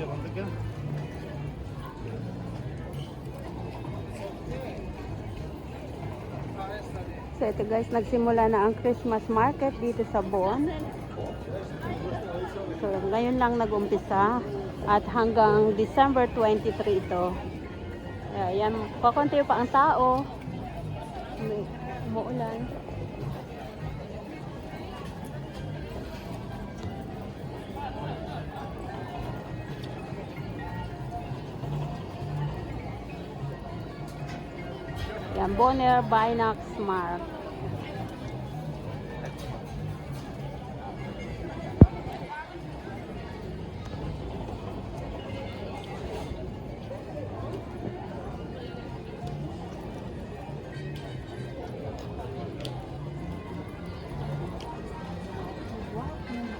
So ito guys, nagsimula na ang Christmas market dito sa Bon. So ngayon lang nag-umpisa at hanggang December 23 ito. Ayan, kakunti pa ang tao. Umuulan. Yan, Bonner Binox Mark. Wow.